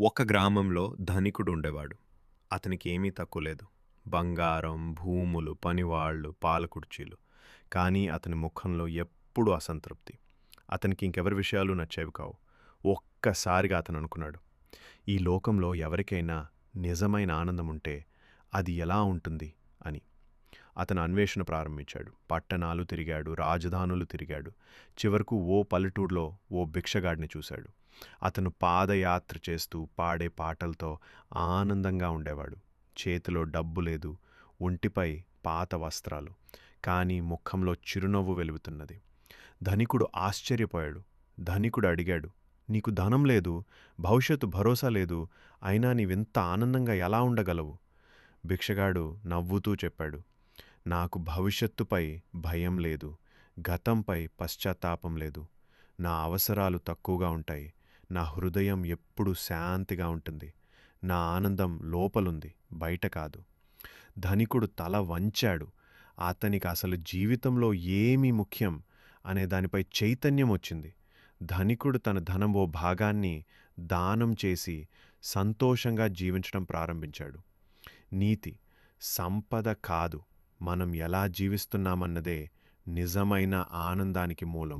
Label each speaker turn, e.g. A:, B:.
A: ఒక గ్రామంలో ధనికుడు ఉండేవాడు అతనికి ఏమీ తక్కువ లేదు. బంగారం భూములు పనివాళ్ళు పాలకుర్చీలు. కానీ అతని ముఖంలో ఎప్పుడూ అసంతృప్తి. అతనికి ఇంకెవరి విషయాలు నచ్చేవి కావు. ఒక్కసారిగా అతను అనుకున్నాడు ఈ లోకంలో ఎవరికైనా నిజమైన ఆనందం ఉంటే అది ఎలా ఉంటుంది అని. అతను అన్వేషణ ప్రారంభించాడు. పట్టణాలు తిరిగాడు రాజధానులు తిరిగాడు. చివరకు ఓ పల్లెటూరులో ఓ భిక్షగాడిని చూశాడు. అతను పాదయాత్ర చేస్తూ పాడే పాటలతో ఆనందంగా ఉండేవాడు. చేతిలో డబ్బు లేదు ఒంటిపై పాత వస్త్రాలు కానీ ముఖంలో చిరునవ్వు వెలుగుతున్నది. ధనికుడు ఆశ్చర్యపోయాడు. ధనికుడు అడిగాడు నీకు ధనం లేదు భవిష్యత్తు భరోసా లేదు అయినా నీవింత ఆనందంగా ఎలా ఉండగలవు? భిక్షగాడు నవ్వుతూ చెప్పాడు నాకు భవిష్యత్తుపై భయం లేదు గతంపై పశ్చాత్తాపం లేదు. నా అవసరాలు తక్కువగా ఉంటాయి నా హృదయం ఎప్పుడూ శాంతిగా ఉంటుంది నా ఆనందం లోపలుంది బయట కాదు. ధనికుడు తల వంచాడు అతనికి అసలు జీవితంలో ఏమి ముఖ్యం అనే దానిపై చైతన్యం వచ్చింది. ధనికుడు తన ధనం ఓ భాగాన్ని దానం చేసి సంతోషంగా జీవించడం ప్రారంభించాడు. నీతి సంపద కాదు మనం ఎలా జీవిస్తున్నామన్నదే నిజమైన ఆనందానికి మూలం.